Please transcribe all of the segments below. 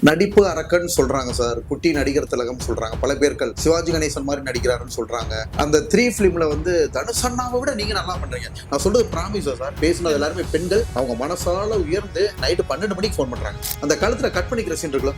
நடிப்பு அரக்கன் சொல்றாங்க சார். குட்டி நடிகர் திலகம் சொல்றாங்க. பல பேர்கள் சிவாஜி கணேசன் மாதிரி நடிக்கிறாருன்னு சொல்றாங்க. அந்த த்ரீ பிலிம்ல வந்து தனுஷ் அண்ணாவை விட நீங்க நல்லா பண்றீங்க. நான் சொல்றது ப்ராமிஸ் சார். பேசினது எல்லாருமே பெண்கள். அவங்க மனசால உயர்ந்து நைட்டு பன்னெண்டு மணிக்கு ஃபோன் பண்றாங்க. அந்த காலத்துல கட் பண்ணிக்கிற சீன் இருக்குல்ல?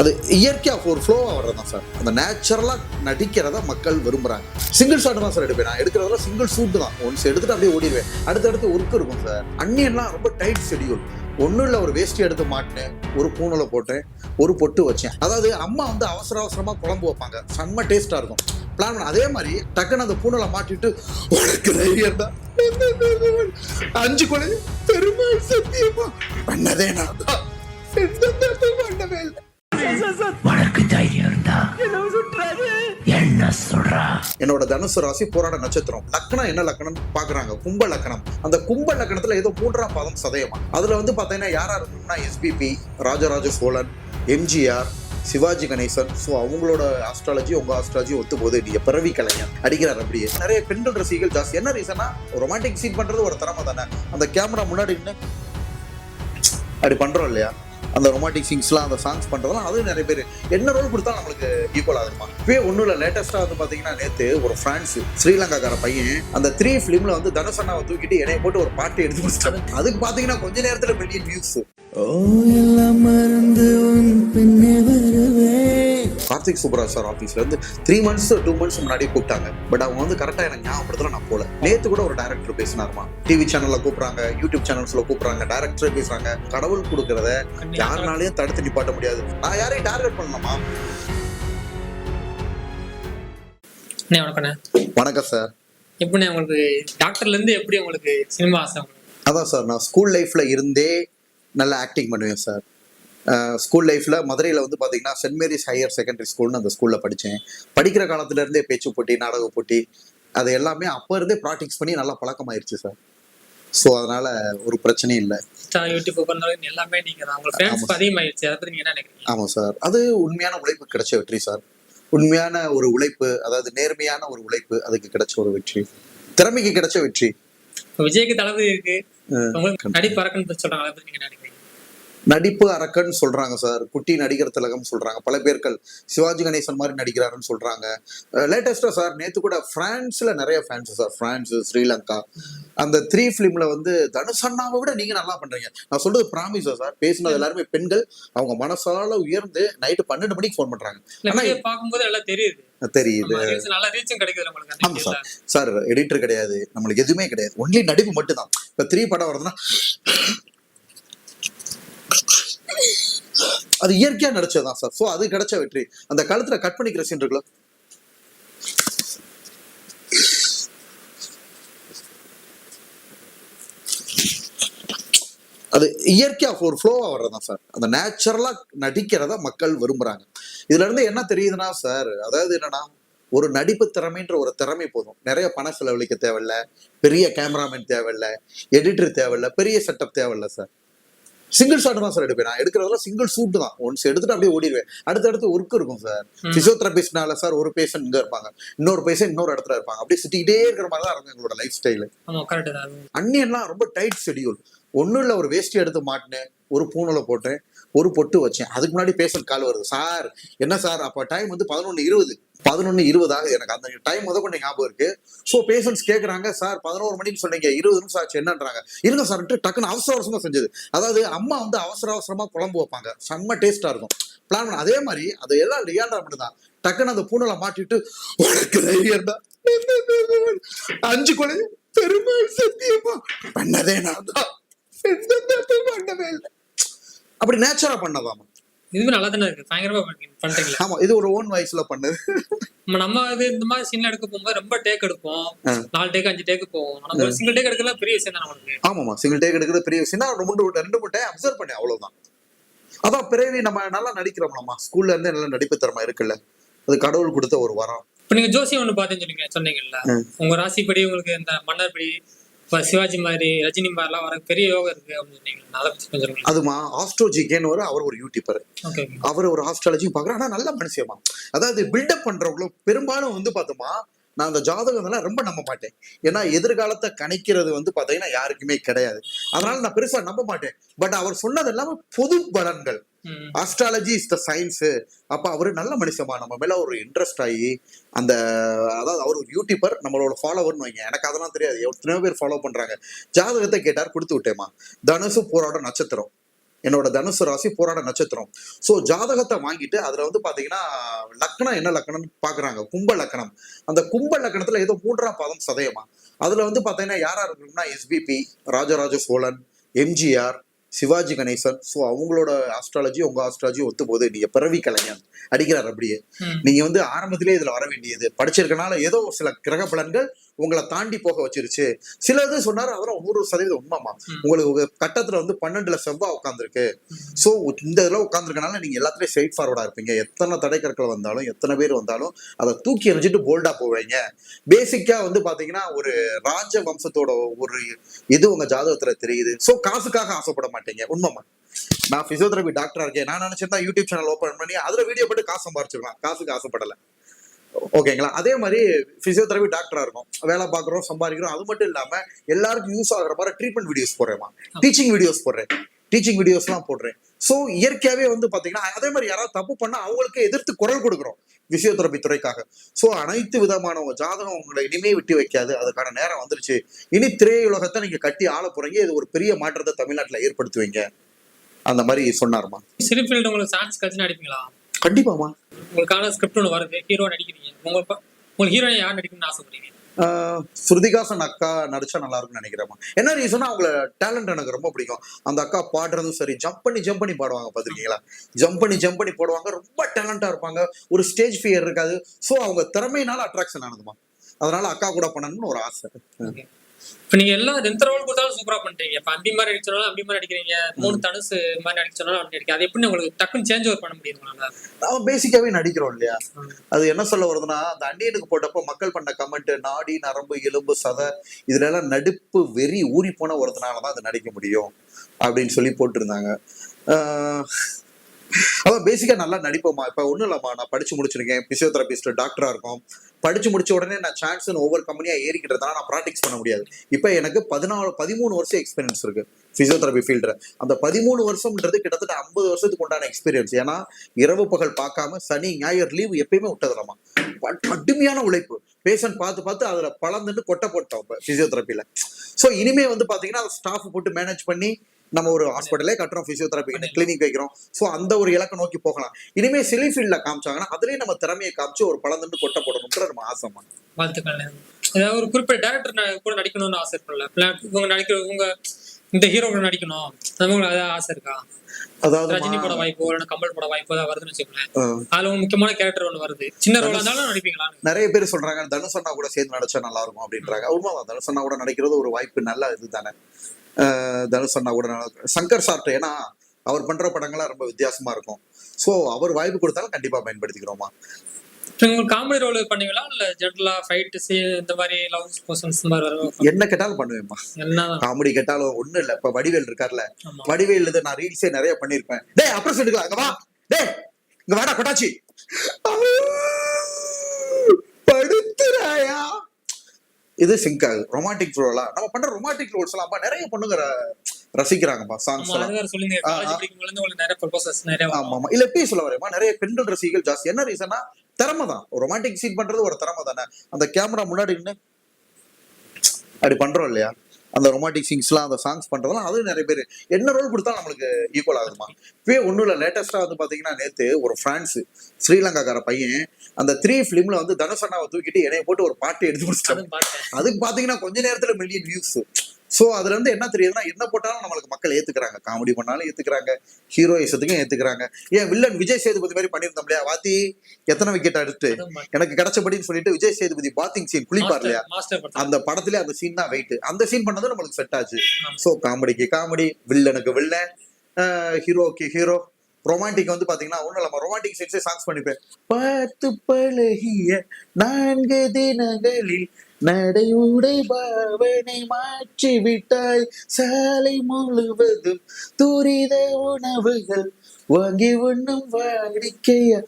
அது இயற்கையாக ஒரு ஃப்ளோவாக வர்றது தான் சார் அந்த நேச்சுரலாக நடிக்கிறத மக்கள் விரும்புகிறாங்க சிங்கிள் ஷாட் தான் சார் எடுப்பேன். நான் எடுக்கிறதெல்லாம் சிங்கிள் ஷூட் தான். ஒன்ஸ் எடுத்துட்டு அப்படியே ஓடிடுவேன். அடுத்தடுத்து ஒர்க் இருக்கும் சார் அன்னியெல்லாம் ரொம்ப டைட் ஷெடியூல் ஒன்றும் இல்லை ஒரு வேஷ்டி எடுத்து மாட்டினேன். ஒரு பூனலை போட்டேன். ஒரு பொட்டு வச்சேன். அதாவது அம்மா வந்து அவசர அவசரமாக குழம்பு வைப்பாங்க. செம்ம டேஸ்ட்டாக இருக்கும். பிளான் பண்ண அதே மாதிரி டக்குன்னு அந்த பூனலை மாட்டிட்டு உனக்கு தைரியம் தான் அஞ்சு குழந்தை பெருமாள் சத்தியமா பண்ணதே நான் தான். என்னோட தனுசு ராசி போராட நட்சத்திரம். லக்னம் என்ன லக்னம் பாக்குறாங்க? கும்ப லக்னம் அந்த கும்ப லக்னத்துல ஏதோ மூன்றாம் பாதம் சதயமா. அதுல வந்து பாத்தீங்கன்னா யாரா இருக்கணும்னா SPB Rajaraja Chozhan MGR Sivaji Ganesan. So அவங்களோட ஆஸ்ட்ராலஜி உங்க ஆஸ்ட்ராலஜி ஒத்து போகுது நீங்க பிறவி கலைஞர். அடிக்கிறார் அப்படியே. நிறைய பெண்கள் ரசிகர்கள் ஜாஸ்தி. என்ன ரீசனா ரொமான்டிக் சீன் பண்றது ஒரு திறமை தானே. அந்த கேமரா முன்னாடி அப்படி பண்றோம் இல்லையா? அந்த ரொமான்டிக் சிங்ஸ்லாம் அந்த சாங்ஸ் பண்ணுறதுலாம் அதுவும் நிறைய பேர். என்ன ரோல் கொடுத்தாலும் நம்மளுக்கு ஈக்குவல் ஆகுமா இப்பவே ஒன்றும் இல்லை. லேட்டஸ்ட்டாக வந்து பார்த்தீங்கன்னா நேற்று ஒரு ஃப்ரான்ஸ் ஸ்ரீலங்காக்கார பையன் அந்த த்ரீ ஃபிலிமில் வந்து தனுஷ் தூக்கிட்டு என்னைய போட்டு ஒரு பாட்டு எடுத்து முடிச்சிட்டாங்க அதுக்கு பார்த்தீங்கன்னா கொஞ்ச நேரத்தில் மில்லியன் வியூஸ் ஓ எல்லாம் மறந்து உன் பின்னே வருவேன். கார்த்திக் சுப்ராஜ் சார் ஆஃபீஸ்ல இருந்து த்ரீ மந்த்ஸ் டூ மந்த்ஸ் முன்னாடி கூப்பிட்டாங்க. பட் அவங்க வந்து கரெக்டாக எனக்கு ஞாபகப்படுத்தல நான் போல நேத்து கூட ஒரு டேரக்டர் பேசினாருமா. டிவி சேனல்ல கூப்பிடுறாங்க யூடியூப் சேனல்ஸ்ல கூப்பிடுறாங்க டேரக்டர் பேசுறாங்க. கடவுள் கொடுக்கறத யாருனாலையும் தடுத்து நிப்பாட்ட முடியாது. நான் யாரையும் டார்கெட் பண்ணலாமா வணக்கம் சார் எப்படிண்ணே உங்களுக்கு டாக்டர்ல இருந்து எப்படி உங்களுக்கு சினிமா ஆசை அதான் சார் நான் ஸ்கூல் லைஃப்ல இருந்தே நல்லா ஆக்டிங் பண்ணுவேன் சார் ஸ்கூல் லைஃப்ல மதுரையில் வந்து பார்த்தீங்கன்னா சென்ட் மேரிஸ் ஹையர் செகண்டரி ஸ்கூல்னு அந்த ஸ்கூல்ல படித்தேன் படிக்கிற காலத்துல இருந்தே பேச்சு போட்டி நாடக போட்டி அது எல்லாமே அப்போ இருந்தே ப்ராக்டிக்ஸ் பண்ணி நல்லா பழக்கமாயிருச்சு சார் ஸோ அதனால ஒரு பிரச்சனையும் இல்லை. யூடியூப் பண்ணாலும் எல்லாமே நீங்க தான். உங்களுக்கு ஃபேன்ஸ் அதை என்ன நினைக்கிறீங்க? ஆமாம் சார் அது உண்மையான உழைப்பு கிடைச்ச வெற்றி சார் உண்மையான ஒரு உழைப்பு அதாவது நேர்மையான ஒரு உழைப்பு அதுக்கு கிடைச்ச ஒரு வெற்றி. திறமைக்கு கிடைச்ச வெற்றி. விஜய்க்கு தளபதி இருக்கு. உங்களுக்கு நடி பறக்கன்னு சொல்றாங்க. அதை நினைக்கிறீங்க? நடிப்பு அரக்கன் சொல்றாங்க சார் குட்டி நடிகர் திலகம் சொல்றாங்க. பல பேர்கள் சிவாஜி கணேசன் மாதிரி நடிக்கிறாருன்னு சொல்றாங்க. லேட்டஸ்டா சார் நேத்து கூட பிரான்ஸ்ல நிறைய ஃபேன்ஸ் சார் பிரான்ஸ் ஸ்ரீலங்கா. அந்த த்ரீ பிலிம்ல வந்து தனுஷ் அண்ணாவை விட நீங்க நல்லா பண்றீங்க. நான் சொல்றது ப்ராமிஸ் சார் பேசினது எல்லாருமே பெண்கள். அவங்க மனசால உயர்ந்து நைட்டு பன்னெண்டு மணிக்கு ஃபோன் பண்றாங்க. ஆனா- பார்க்கும்போது எல்லாம் தெரியுது. தெரியுது. ஆமா, சார் சார் எடிட்டர் கிடையாது. நம்மளுக்கு எதுவுமே கிடையாது. ஒன்லி நடிப்பு மட்டும்தான். இப்ப த்ரீ படம் வருதுன்னா அது இயற்கையா நடிச்சதுதான் சார் ஸோ அது கிடைச்ச வெற்றி. அந்த கழுத்துல கட் பண்ணிக்கிற சீன் இருக்குல்ல? அது இயற்கையா ஒரு ஃப்ளோவா வர்றதா சார் அந்த நேச்சுரலா நடிக்கிறத மக்கள் விரும்புறாங்க. இதுல இருந்து என்ன தெரியுதுன்னா சார் அதாவது என்னன்னா ஒரு நடிப்பு திறமைன்ற ஒரு திறமை போதும். நிறைய பணம் செலவழிக்க தேவையில்ல. பெரிய கேமராமேன் தேவையில்ல. எடிட்டர் தேவையில்ல. பெரிய செட்டப் தேவையில்ல சார் சிங்கிள் ஷாட் தான் சார் எடுப்பேன். நான் எடுக்கிறதுல சிங்கிள் ஷூட் தான். ஒன்ஸ் எடுத்துட்டு அப்படியே ஓடிடுவேன். அடுத்தடுத்து ஒர்க் இருக்கும் சார். பிசியோதெரபிஸ்ட்னால சார் ஒரு பேஷண்ட் இங்க இருப்பாங்க. இன்னொரு பேஷண்ட் இன்னொரு இடத்துல இருப்பாங்க. அப்படியே சுத்திக்கிட்டே இருக்கிற மாதிரி தான் இருக்கும் எங்களோட லைஃப் ஸ்டைலு. அன்னியெல்லாம் ரொம்ப டைட் ஷெடியூல் ஒன்றும் இல்லை ஒரு வேஷ்டி எடுத்து மாட்டினேன். ஒரு பூனலை போட்டேன். ஒரு பொட்டு வச்சேன். அதுக்கு முன்னாடி பேஷண்ட் கால் வருது. சார் என்ன சார்? அப்போ டைம் வந்து பதினொன்று இருபது. பதினொன்று இருபதாக எனக்கு. அந்த டைம் முத கொண்டு ஞாபகம் இருக்கு. ஸோ பேஷண்ட்ஸ் கேட்குறாங்க சார் பதினோரு மணிக்கு சொன்னீங்க. இருபது நிமிஷம் ஆச்சு. என்னன்றாங்க? இருங்க சார் டக்குன்னு அவசர அவசரமா செஞ்சது. அதாவது அம்மா வந்து அவசர அவசரமா குழம்பு வைப்பாங்க. செம்ம டேஸ்டா இருக்கும். பிளான் பண்ண அதே மாதிரி அது எல்லாம் ரியால்டா மட்டும்தான் டக்குன்னு அந்த பூனலை மாட்டிட்டு உனக்கு தைரியம் தான் அஞ்சு குழந்தை பெருமாள் சத்தியமா பண்ணதே நான் தான். பண்ணவே இல்லை. அப்படி நேச்சரா பண்ணதாமா இதுவே நல்லா தானே இருக்கு. பயங்கரமா பண்ணி- பண்றீங்களா ஆமா இது ஒரு ஓன் வாய்ஸ்ல பண்ணது. நம்ம நம்ம இது இந்த மாதிரி சீன்ல எடுக்க போகும்போது ரொம்ப டேக் எடுப்போம். நாலு டேக் அஞ்சு டேக் போவோம். ஒரு சிங்கிள் டேக் எடுக்கலாம் பெரிய விஷயம் தான் நம்மளுக்கு ஆமாமா சிங்கிள் டேக் எடுக்கிறது பெரிய விஷயம். தான் ரெண்டு மூணு ரெண்டு மூணு டைம் அப்சர்வ் பண்ணேன் அவ்வளவுதான். அதான் பிறவி நம்ம நல்லா நடிக்கிறோம்லம்மா. ஸ்கூல்ல இருந்தே நல்ல நடிப்பு திறமை இருக்குல்ல. அது கடவுள் கொடுத்த ஒரு வரம். இப்ப நீங்க ஜோசியம் ஒண்ணு பாத்தேன்னு சொன்னீங்க சொன்னீங்கல்ல. உங்க ராசிப்படி உங்களுக்கு இந்த மன்னர் படி இப்ப சிவாஜி மாதிரி ரஜினி மாதிரிலாம் வர பெரிய யோகம் இருக்கு அப்படின்னு அதுமா ஆஸ்ட்ரோஜிகேன்னு ஒரு அவர் ஒரு யூடியூபர் அவர் ஒரு ஆஸ்ட்ராலஜியும் பார்க்குறேன் ஆனால் நல்ல மனுஷமா அதாவது பில்டப் பண்றவங்களும் பெரும்பாலும் வந்து பார்த்தோமா நான் அந்த ஜாதகம் இதெல்லாம் ரொம்ப நம்ப மாட்டேன். ஏன்னா எதிர்காலத்தை கணிக்கிறது வந்து பாத்தீங்கன்னா யாருக்குமே கிடையாது. அதனால நான் பெருசா நம்ப மாட்டேன். பட் அவர் சொன்னது எல்லாமே பொது பலன்கள். அஸ்ட்ராலஜி இஸ் த சயின்ஸ் அப்ப அவரு நல்ல மனுஷமா நம்ம மேல ஒரு இன்ட்ரெஸ்ட் ஆகி அந்த அதாவது அவர் ஒரு யூடியூபர் நம்மளோட ஃபாலோவர்னு வைங்க. எனக்கு அதெல்லாம் தெரியாது. எத்தனையோ பேர் ஃபாலோ பண்றாங்க. ஜாதகத்தை கேட்டார் கொடுத்து விட்டேமா தனுசு போராட நட்சத்திரம். என்னோட தனுசு ராசி போராட நட்சத்திரம். சோ ஜாதகத்தை வாங்கிட்டு அதுல வந்து பாத்தீங்கன்னா லக்னம் என்ன லக்னம்னு பாக்குறாங்க. கும்ப லக்னம். அந்த கும்ப லக்னத்துல ஏதோ மூன்றாம் பாதம் சதயமா. அதுல வந்து பாத்தீங்கன்னா யாரா இருக்கணும்னா SPB Rajaraja Chozhan MGR Sivaji Ganesan. So அவங்களோட ஆஸ்ட்ராலஜி உங்க ஆஸ்ட்ராலஜி ஒத்து போகுது நீங்க பிறவி கலைஞன் அடிக்கிறார் அப்படியே. நீங்க வந்து ஆரம்பத்திலே இதுல வர வேண்டியது. படிச்சிருக்கனால ஏதோ சில கிரக பலன்கள் உங்களை தாண்டி போக வச்சிருச்சு. சில இது சொன்னாரு அதெல்லாம் நூறு சதவீதம் உண்மைமா. உங்களுக்கு கட்டத்துல வந்து பன்னெண்டுல செவ்வாய் உட்காந்துருக்கு ஸோ இந்த இதுல உட்காந்துருக்கனால நீங்க எல்லாத்துலயும் ஸ்ட்ரைட் ஃபார்வர்டா இருப்பீங்க. எத்தனை தடை கற்கள் வந்தாலும் எத்தனை பேர் வந்தாலும் அதை தூக்கி எறிஞ்சிட்டு போல்டா போவீங்க. பேசிக்கா வந்து பாத்தீங்கன்னா ஒரு ராஜ வம்சத்தோட ஒரு இது உங்க ஜாதகத்துல தெரியுது. சோ காசுக்காக ஆசைப்பட மாட்டீங்க. உண்மைமா நான் பிசியோதெரபி டாக்டரா இருக்கேன். நான் நினைச்சிருந்தா யூடியூப் சேனல் ஓபன் பண்ணி அதுல வீடியோ போட்டு காசு சம்பாரிச்சிருக்கலாம் காசுக்கு ஆசைப்படல. ஓகேங்களா? அதே மாதிரி பிசியோதெரபி டாக்டரா இருக்கும் வேலை பார்க்குறோம் சம்பாதிக்கிறோம். அது மட்டும் இல்லாம எல்லாருக்கும் யூஸ் ஆகுற மாதிரி ட்ரீட்மெண்ட் வீடியோஸ் போடுறேன் டீச்சிங் வீடியோஸ் போடுறேன். டீச்சிங் வீடியோஸ்லாம் போடுறேன். ஸோ இயற்கையாவே வந்து பாத்தீங்கன்னா அதே மாதிரி யாராவது தப்பு பண்ணா அவங்களுக்கு எதிர்த்து குரல் கொடுக்குறோம் பிசியோதெரபி துறைக்காக. ஸோ அனைத்து விதமான ஜாதகம் உங்களை இனிமே விட்டு வைக்காது. அதுக்கான நேரம் வந்துருச்சு. இனி திரையுலகத்தை நீங்க கட்டி ஆள போறீங்க. இது ஒரு பெரிய மாற்றத்தை தமிழ்நாட்டுல ஏற்படுத்துவீங்க. அந்த மாதிரி சொன்னாருமா? சினி ஃபீல்டு உங்களுக்கு சான்ஸ் கட்சி நடிப்பீங்களா? கண்டிப்பாமா உங்களுக்கான ஸ்கிரிப்ட் ஒன்று வருது ஹீரோ நடிக்கிறீங்க. உங்க உங்களுக்கு ஹீரோயின் யார் நடிக்கணும்னு ஆசைப்படுறீங்க? ஸ்ருதிகாசன் அக்கா நடிச்சா நல்லா இருக்கும்னு நினைக்கிறேன் என்ன ரீசனா அவங்கள டேலண்ட் எனக்கு ரொம்ப பிடிக்கும். அந்த அக்கா பாடுறதும் சரி ஜம்ப் பண்ணி ஜம்ப் பண்ணி பாடுவாங்க பாத்திருக்கீங்களா ஜம்ப் பண்ணி ஜம்ப் பண்ணி போடுவாங்க ரொம்ப டேலண்டா இருப்பாங்க. ஒரு ஸ்டேஜ் ஃபியர் இருக்காது. சோ அவங்க திறமையினால அட்ராக்ஷன் ஆனதுமா அதனால அக்கா கூட பண்ணணும்னு ஒரு ஆசை. இப்போ நீங்க எல்லாம் எந்த ரோல் கொடுத்தாலும் சூப்பரா பண்றீங்க இப்போ அம்பி மாதிரி நடிச்சாலும் அம்பி மாதிரி நடிக்கிறீங்க மூணு தனுசு மாதிரி நடிச்சாலும் அப்படி நடிக்க அது எப்படி உங்களுக்கு டக்குன்னு சேஞ்ச் ஓவர் பண்ண முடியும் நாம பேசிக்காவே நடிக்கிறோம் இல்லையா. அது என்ன சொல்ல வருதுன்னா அந்த அண்டியனுக்கு போட்டப்போ மக்கள் பண்ண கமெண்ட் நாடி நரம்பு எலும்பு சதை இதுல எல்லாம் நடிப்பு வெறி ஊறி போன ஒருத்தனாலதான் அது நடிக்க முடியும் அப்படின்னு சொல்லி போட்டிருந்தாங்க. ஆஹ் அதான் பேசிக்கா நல்லா நடிப்போமா இப்ப ஒண்ணும் இல்லம்மா. நான் படிச்சு முடிச்சிருக்கேன். பிசியோதெரபிஸ்ட் டாக்டரா இருக்கும். படிச்சு முடிச்ச உடனே நான் சான்ஸ் ஒவ்வொரு கம்பெனியா ஏறிக்கிட்டதுனால நான் ப்ராக்டிஸ் பண்ண முடியாது. இப்ப எனக்கு பதினாலு பதிமூணு வருஷம் எக்ஸ்பீரியன்ஸ் இருக்கு பிசியோதெரபி ஃபீல்டு அந்த பதிமூணு வருஷம்ன்றது கிட்டத்தட்ட ஐம்பது வருஷத்துக்கு உண்டான எக்ஸ்பீரியன்ஸ் ஏன்னா இரவு பகல் பார்க்காம சனி ஞாயிறு லீவு எப்பயுமே விட்டதில்லமா கடுமையான உழைப்பு. பேஷண்ட் பார்த்து பார்த்து அதுல பழந்துட்டு கொட்டை போட்டோம் பிசியோதெரபியில ஸோ இனிமே வந்து பாத்தீங்கன்னா ஸ்டாஃப் போட்டு மேனேஜ் பண்ணி நம்ம ஒரு ஹாஸ்பிட்டலே கட்டுறோம் பிசியோதெரபி கிளினிக் வைக்கிறோம். ஸோ அந்த ஒரு இலக்கை நோக்கி போகலாம். இனிமே சிலி ஃபீல்ட்ல காமிச்சாங்கன்னா அதுலயே நம்ம திறமையை காமிச்சு ஒரு பழந்துட்டு கொட்டை போடணும்ன்ற நம்ம ஆசைமா வாழ்த்துக்கள் ஏதாவது ஒரு குறிப்பிட்ட டேரக்டர் கூட நடிக்கணும்னு ஆசை இருக்கும்ல. இல்ல உங்க நடிக்கிற உங்க இந்த ஹீரோ கூட நடிக்கணும். உங்களுக்கு ஏதாவது ஆசை இருக்கா? ரஜினி போட அதாவது வாய்ப்போ இல்லைன்னா கமல் போட வாய்ப்போ ஏதாவது வருதுன்னு வச்சுக்கோங்களேன். அதுல முக்கியமான கேரக்டர் ஒன்று வருது. சின்ன ரோலா இருந்தாலும் நடிப்பீங்களான்னு. நிறைய பேர் சொல்றாங்க தனுஷ் அண்ணா கூட சேர்ந்து நடிச்சா நல்லா இருக்கும் அப்படின்றாங்க. உண்மைதான் தனுஷ் அண்ணா கூட நடிக்கிறது ஒரு வாய்ப்பு நல்ல இது தானே. தனுஷ் அண்ணா கூட சங்கர் சார்ட்ட ஏன்னா அவர் பண்ற படங்கள்லாம் ரொம்ப வித்தியாசமா இருக்கும். சோ அவர் வாய்ப்பு கொடுத்தாலும் கண்டிப்பா பயன்படுத்திக்கிறோமா? காமெடி ரோல் பண்ணுவீங்களா? இல்ல ஜென்ரலா ஃபைட் இந்த மாதிரி லவ் போர்ஷன்ஸ் இந்த மாதிரி வரும் என்ன கேட்டாலும் பண்ணுவேம்மா என்ன காமெடி கேட்டாலும் ஒண்ணும் இல்ல. இப்ப வடிவேல் இருக்கார்ல. வடிவேல் இது நான் ரீல்ஸே நிறைய பண்ணிருப்பேன். டேய் அப்புறம் சொல்லிக்கலாம். அங்க வா. டேய் இங்க வாடா கொட்டாச்சி. இது சிங்க் ஆகுது. ரொமான்டிக் ரோலா நம்ம பண்ற ரொமான்டிக் ரோல்ஸ் எல்லாம் அப்ப நிறைய பொண்ணுங்க ரசிக்கிறாங்கப்பா சாங்ஸ் ஆமா ஆமா இல்ல எப்படி சொல்ல வரேமா நிறைய பெண்கள் ரசிகர்கள் ஜாஸ்தி. என்ன ரீசன்னா திறமை தான். ரொமான்டிக் சீன் பண்றது ஒரு திறமை தானே. அந்த கேமரா முன்னாடி நின்னு அப்படி பண்றோம் இல்லையா? அந்த ரொமான்டிக் சீன்ஸ்லாம் அந்த சாங்ஸ் பண்றதெல்லாம் அது நிறைய பேர். என்ன ரோல் கொடுத்தாலும் நம்மளுக்கு ஈக்குவல் ஆகுதுமா இப்பயே ஒண்ணும் இல்ல. லேட்டஸ்டா வந்து பாத்தீங்கன்னா நேத்து ஒரு பிரான்ஸ் ஸ்ரீலங்காக்கார பையன் அந்த த்ரீ பிலிம்ல வந்து தனுஷ் அண்ணாவை தூக்கிட்டு என்னைய போட்டு ஒரு பாட்டு எடுத்து முடிச்சிட்டாங்க அதுவும் அதுக்கு பாத்தீங்கன்னா கொஞ்ச நேரத்துல மில்லியன் வியூஸ் சோ அதுல இருந்து என்ன தெரியுதுன்னா என்ன போட்டாலும் நம்மளுக்கு மக்கள் ஏத்துக்கிறாங்க. காமெடி பண்ணாலும் ஏத்துக்கிறாங்க. ஹீரோயிசத்துக்கும் ஏத்துக்கிறாங்க. ஏன் வில்லன் விஜய் சேதுபதி மாதிரி பண்ணியிருந்தோம் இல்லையா? வாத்தி எத்தனை விக்கெட் பார்த்தேன். எனக்கு கிடைச்சபடின்னு சொல்லிட்டு விஜய் சேதுபதி பாத்திங் சீன் குளிப்பார் இல்லையா? அந்த படத்துல அந்த சீன் தான் வெயிட் அந்த சீன் பண்ணது நம்மளுக்கு செட் ஆச்சு. சோ காமெடிக்கு காமெடி வில்லனுக்கு வில்லன் ஹீரோக்கு ஹீரோ. ரொமான்டிக் வந்து பாத்தீங்கன்னா ஒண்ணும் இல்லாம ரொமான்டிக் சீன்ஸே சாங்ஸ் பண்ணிப்பேன். பார்த்து பழகிய நான்கு தினங்களில் நடை உடை பாவனை மாற்றி விட்டாய் சாலை முழுவதும் துரித உணவுகள். வாங்கி உண்ணும் வாடிக்கையா?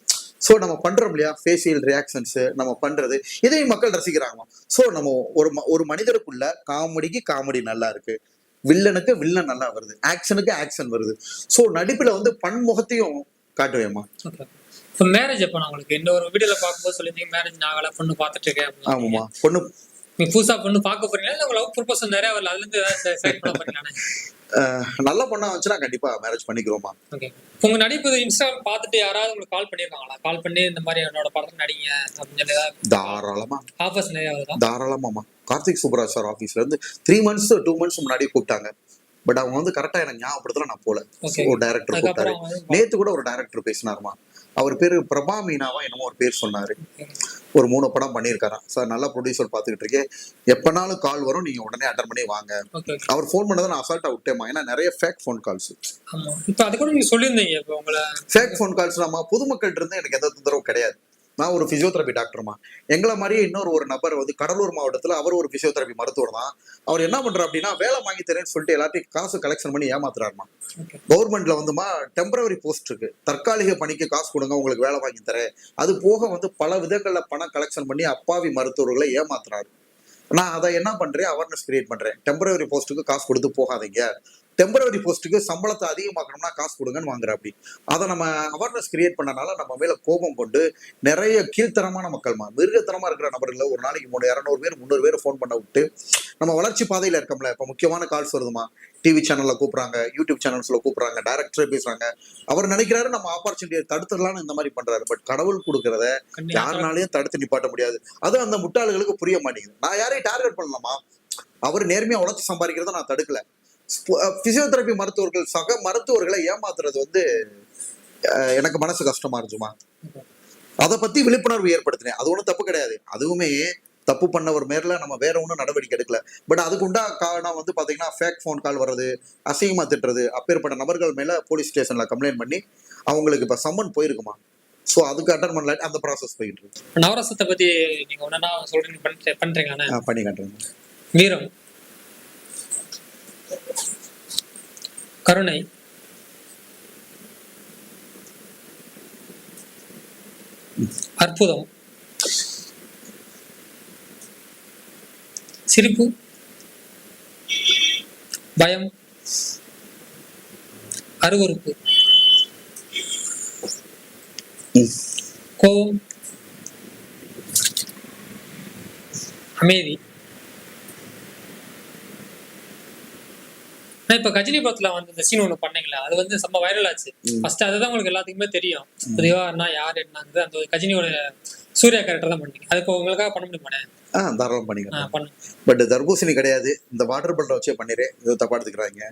ஸோ நம்ம பண்றோம் இல்லையா? ஃபேஷியல் ரியாக்ஷன்ஸ் நம்ம பண்றது. இதையும் மக்கள் ரசிக்கிறாங்க ஸோ நம்ம ஒரு ம- ஒரு மனிதருக்குள்ள காமெடிக்கு காமெடி நல்லா இருக்கு. வில்லனுக்கு வில்லன் நல்லா வருது. ஆக்ஷனுக்கு ஆக்ஷன் வருது. ஸோ நடிப்புல வந்து பன்முகத்தையும் காட்டுவேம்மா. ஓகே இப்போ மேரேஜ் எப்போ நான் உங்களுக்கு இந்த ஒரு வீடியோல பார்க்கும்போது சொல்லியிருந்தீங்க மேரேஜ் நான் வேலை பொண்ணு பார்த்துட்டு இருக்கேன் ஆமாம்மா. பொண்ணு நீங்க புதுசா பொண்ணு பார்க்க போறீங்களா? இல்ல லவ் ப்ரொபோசல் நிறைய வரல அதுல இருந்து செலக்ட் பண்ண போறீங்களா நல்ல பொண்ணா வந்துச்சுன்னா கண்டிப்பா மேரேஜ் பண்ணிக்கிறோமா ஓகே உங்க நடிப்பு இன்ஸ்டாகிராம் பார்த்துட்டு யாராவது உங்களுக்கு கால் பண்ணிருக்காங்களா? கால் பண்ணி இந்த மாதிரி என்னோட படத்துல நடிங்க அப்படின்னு சொல்லி தாராளமா. ஆஃபர்ஸ் நிறைய வருதா? தாராளமாமா கார்த்திக் சுப்ராஜ் சார் ஆஃபீஸ்ல இருந்து த்ரீ மந்த்ஸ் டூ மந்த்ஸ் முன்னாடி கூப்பிட்டாங்க. பட் அவங்க வந்து கரெக்டா எனக்கு ஞாபகப்படுத்தல நான் போல. ஒரு டைரக்டர் கூப்பிட்டாரு. நேத்து கூட ஒரு டைரக்டர் பேசினாருமா. அவர் பேரு பிரபா மீனாவா என்னமோ ஒரு பேர் சொன்னாரு. ஒரு மூணு படம் பண்ணியிருக்காராம் சார் நல்ல ப்ரொடியூசர் பார்த்துக்கிட்டு இருக்கேன். எப்பனாலும் கால் வரும் நீங்க உடனே அட்டன் பண்ணி வாங்க. அவர் ஃபோன் பண்ணதை நான் அசால்ட்டா விட்டேமா ஏன்னா நிறைய ஃபேக் ஃபோன் கால்ஸ் இப்போ அது கூட நீங்க சொல்லியிருந்தீங்க ஃபேக் ஃபோன் கால்ஸ் நம்ம பொதுமக்கள்கிட்ட இருந்து எனக்கு எந்த தொந்தரவும் கிடையாது. நான் ஒரு பிசியோதெரபி டாக்டர்மா எங்களை மாதிரியே இன்னொரு ஒரு நபர் வந்து கடலூர் மாவட்டத்துல அவர் ஒரு பிசியோதெரபி மருத்துவர் தான். அவர் என்ன பண்றாரு அப்படின்னா வேலை வாங்கி தரேன்னு சொல்லிட்டு எல்லாத்தையும் காசு கலெக்ஷன் பண்ணி ஏமாத்துறாருமா கவர்மெண்ட்ல வந்துமா டெம்பரவரி போஸ்ட் இருக்கு. தற்காலிக பணிக்கு காசு கொடுங்க உங்களுக்கு வேலை வாங்கி தரேன். அது போக வந்து பல விதங்கள்ல பணம் கலெக்ஷன் பண்ணி அப்பாவி மருத்துவர்களை ஏமாத்துறாரு. நான் அதை என்ன பண்றேன்? அவேர்னஸ் கிரியேட் பண்றேன். டெம்பரவரி போஸ்ட்டுக்கு காசு கொடுத்து போகாதீங்க. டெம்பரவரி போஸ்ட்டுக்கு சம்பளத்தை அதிகமாக்கணும்னா காசு கொடுங்கன்னு வாங்குற அப்படி. அதை நம்ம அவேர்னஸ் கிரியேட் பண்ணனால நம்ம மேல கோபம் கொண்டு நிறைய கீழ்த்தரமான மக்கள்மா மிருகத்தனமா இருக்கிற நபர்ல ஒரு நாளைக்கு மூணு இரநூறு பேர் முந்நூறு பேர் ஃபோன் பண்ண விட்டு நம்ம வளர்ச்சி பாதையில இருக்கோம்ல. இப்ப முக்கியமான கால்ஸ் வருதுமா டிவி சேனல்ல கூப்பிடுறாங்க யூடியூப் சேனல்ஸ்ல கூப்பிடுறாங்க டைரக்டரே பேசுறாங்க. அவர் நினைக்கிறாரு நம்ம ஆப்பர்ச்சுனிட்டியை தடுத்துடலாம்னு இந்த மாதிரி பண்றாரு. பட் கடவுள் கொடுக்கறத யாருனாலையும் தடுத்து நிப்பாட்ட முடியாது. அது அந்த முட்டாள்களுக்கு புரிய மாட்டேங்குது. நான் யாரையும் டார்கெட் பண்ணலாமா அவர் நேர்மையா உழைச்சு சம்பாதிக்கிறத நான் தடுக்கல. பிசியோதெரபி மருத்துவர்கள் சக மருத்துவர்களை ஏமாத்துறது வந்து எனக்கு மனசு கஷ்டமா இருந்துச்சுமா. அதை பத்தி விழிப்புணர்வு ஏற்படுத்தினேன். அது ஒன்றும் தப்பு கிடையாது. அதுவுமே தப்பு பண்ணவர் மேல நம்ம வேற ஒன்றும் நடவடிக்கை எடுக்கல. பட் அதுக்கு உண்டா காரணம் வந்து பாத்தீங்கன்னா ஃபேக் ஃபோன் கால் வர்றது அசிங்கமா திட்டுறது அப்பேற்பட்ட நபர்கள் மேல போலீஸ் ஸ்டேஷன்ல கம்ப்ளைண்ட் பண்ணி அவங்களுக்கு இப்ப சம்மன் போயிருக்குமா. ஸோ அதுக்கு அட்டன் பண்ணல அந்த ப்ராசஸ் போயிட்டு இருக்கு. நவரசத்தை பத்தி நீங்க ஒன்னா சொல்றீங்க பண்ற- பண்றீங்களாண்ணே? ஆ, பண்ணி காட்டுறேன். வீரம். கருணை. அற்புதம். சிரிப்பு. பயம். அருவருப்பு. கோபம். அமைதி. இப்ப கஜினி படத்துல வந்து இந்த சீன் ஒண்ணு பண்ணீங்களா அது வந்து செம்ம வைரல் ஆச்சு. ஃபர்ஸ்ட் அதுதான் உங்களுக்கு எல்லாத்துக்குமே தெரியும். பொதுவா என்ன யார் என்னங்கிறது அந்த கஜினியோட சூர்யா கேரக்டர் தான் பண்ணீங்க. அதுக்கு உங்களுக்காக பண்ண முடியுமாண்ணே ஆ தாராளம் பண்ணி ஆ, காட்டுறேன் பண்ணு. பட் தர்பூசணி கிடையாது. இந்த வாட்டர் பாட்டில் வச்சே பண்ணிடுறேன் இது தப்பா எடுத்துக்கிறாங்க.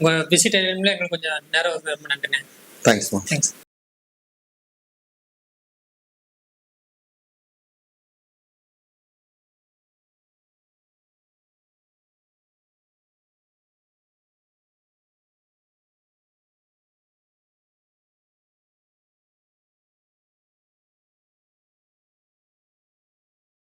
உங்க பிஸி டைம்ல எங்களுக்கு கொஞ்சம் நேரம் ரொம்ப நன்றிண்ணே. தேங்க்ஸ்மா தேங்க்ஸ்